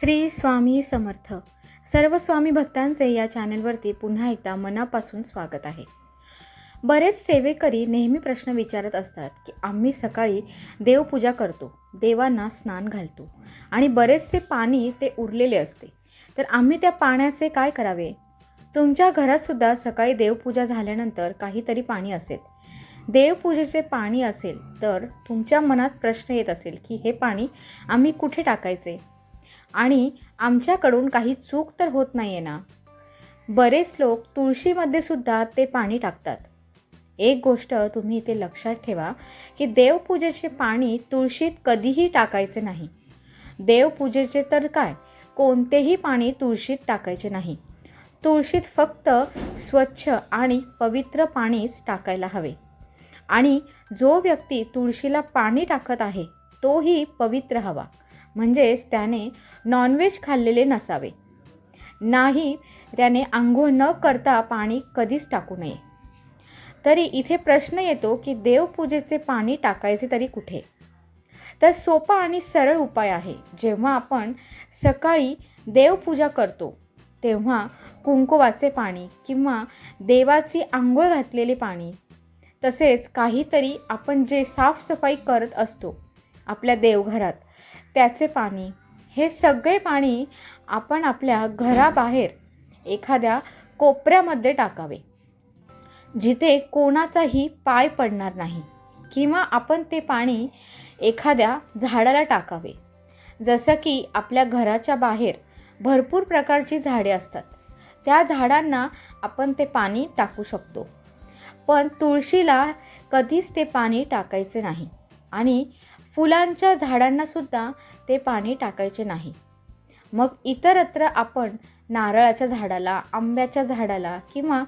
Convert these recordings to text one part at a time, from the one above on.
श्री स्वामी समर्थ. सर्व स्वामी भक्तांचे या चॅनलवरती पुन्हा एकदा मनापासून स्वागत आहे. बरेच सेवेकरी नेहमी प्रश्न विचारत असतात की आम्ही सकाळी देवपूजा करतो देवांना स्नान घालतो आणि बरेचसे पाणी ते उरलेले असते. तर आम्ही त्या पाण्याचे काय करावे? तुमच्या घरातसुद्धा सकाळी देवपूजा झाल्यानंतर काहीतरी पाणी असेल. देवपूजेचे पाणी असेल तर तुमच्या मनात प्रश्न येत असेल की हे पाणी आम्ही कुठे टाकायचे? आणि आमच्याकडून काही चूक तर होत नाही आहे ना. बरेच लोक तुळशीमध्ये सुद्धा ते पाणी टाकतात. एक गोष्ट तुम्ही इथे लक्षात ठेवा की देवपूजेचे पाणी तुळशीत कधीही टाकायचे नाही. देवपूजेचे तर काय? कोणतेही पाणी तुळशीत टाकायचे नाही. तुळशीत फक्त स्वच्छ आणि पवित्र पाणीच टाकायला हवे. आणि जो व्यक्ती तुळशीला पाणी टाकत आहे तोही पवित्र हवा. म्हणजेच त्याने नॉनव्हेज खाल्लेले नसावे. नाही त्याने आंघोळ न करता पाणी कधीच टाकू नये. तरी इथे प्रश्न येतो की देवपूजेचे पाणी टाकायचे तरी कुठे? तर सोपा आणि सरळ उपाय आहे. जेव्हा आपण सकाळी देवपूजा करतो तेव्हा कुंकुवाचे पाणी किंवा देवाची आंघोळ घातलेले पाणी तसेच काहीतरी आपण जे साफसफाई करत असतो आपल्या देवघरात त्याचे पाणी. हे सगळे पाणी आपण आपल्या घराबाहेर एखाद्या कोपऱ्यामध्ये टाकावे. जिथे कोणाचाही पाय पडणार नाही किंवा आपण ते पाणी एखाद्या झाडाला टाकावे. जसं की आपल्या घराच्या बाहेर भरपूर प्रकारची झाडे असतात. त्या झाडांना आपण ते पाणी टाकू शकतो. पण तुळशीला कधीच ते पाणी टाकायचे नाही. आणि फुलांच्या झाडांनासुद्धा ते पाणी टाकायचे नाही. मग इतरत्र आपण नारळाच्या झाडाला आंब्याच्या झाडाला किंवा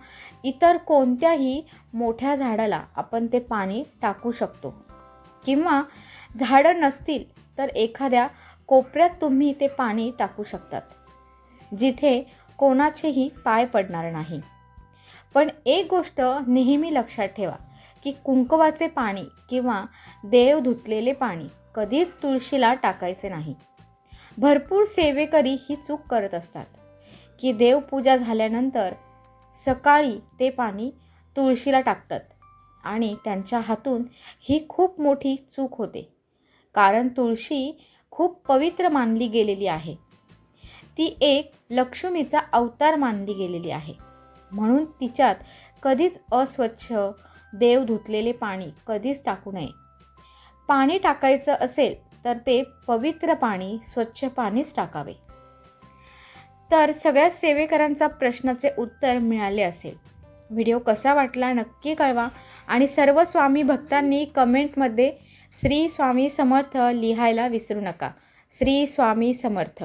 इतर कोणत्याही मोठ्या झाडाला आपण ते पाणी टाकू शकतो. किंवा झाडं नसतील तर एखाद्या कोपऱ्यात तुम्ही ते पाणी टाकू शकतात जिथे कोणाचेही पाय पडणार नाही. पण एक गोष्ट नेहमी लक्षात ठेवा की कुंकवाचे पाणी किंवा देव धुतलेले पाणी कधीच तुळशीला टाकायचे नाही. भरपूर सेवेकरी ही चूक करत असतात की देवपूजा झाल्यानंतर सकाळी ते पाणी तुळशीला टाकतात आणि त्यांच्या हातून ही खूप मोठी चूक होते. कारण तुळशी खूप पवित्र मानली गेलेली आहे. ती एक लक्ष्मीचा अवतार मानली गेलेली आहे. म्हणून तिच्यात कधीच अस्वच्छ देव धुतलेले पाणी कधीच टाकू नये. पाणी टाकायचं असेल तर ते पवित्र पाणी स्वच्छ पाणीच टाकावे. तर सगळ्या सेवेकरांचा प्रश्नाचे उत्तर मिळाले असेल. व्हिडिओ कसा वाटला नक्की कळवा आणि सर्व स्वामी भक्तांनी कमेंटमध्ये श्री स्वामी समर्थ लिहायला विसरू नका. श्री स्वामी समर्थ.